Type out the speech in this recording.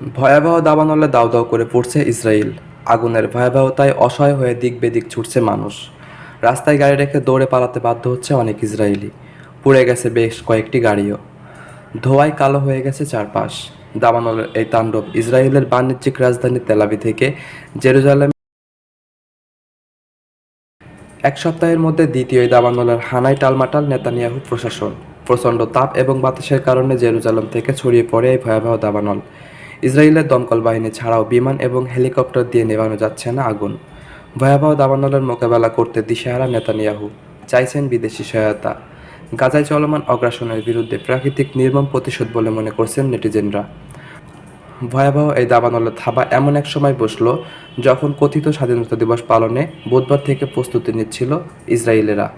ভয়াবহ দাবানলে দাউ দাউ করে পড়ছে ইসরায়েল আগুনের ভয়াবহতায় অসহায় হয়ে দিক বেদিক ছুটছে মানুষ। রাস্তায় গাড়ি রেখে দৌড়ে পালাতে বাধ্য হচ্ছে অনেক ইসরায়েলি পুড়ে গেছে বেশ কয়েকটি গাড়িও। ধোঁয়ায় কালো হয়ে গেছে চারপাশ। দাবানলের এই তাণ্ডব ইসরায়েলের বাণিজ্যিক রাজধানী তেলাবি থেকে জেরুজালেম এক সপ্তাহের মধ্যে দ্বিতীয় দাবানলের হানায় টালমাটাল নেতানিয়াহু প্রশাসন। প্রচণ্ড তাপ এবং বাতাসের কারণে জেরুজালেম থেকে ছড়িয়ে পড়ে এই ভয়াবহ দাবানল। ইসরায়েলের দমকল বাহিনী ছাড়াও বিমান এবং হেলিকপ্টার দিয়ে নেভানো যাচ্ছে না আগুন। ভয়াবহ দাবানলের মোকাবেলা করতে দিশেহারা নেতানিয়াহু চাইছেন বিদেশি সহায়তা। গাজায় চলমান অগ্রাসনের বিরুদ্ধে প্রাকৃতিক নির্মম প্রতিশোধ বলে মনে করছেন নেটিজেনরা। ভয়াবহ এই দাবানলের থাবা এমন এক সময় বসল যখন কথিত স্বাধীনতা দিবস পালনে বুধবার থেকে প্রস্তুতি নিচ্ছিল ইসরায়েলেরা।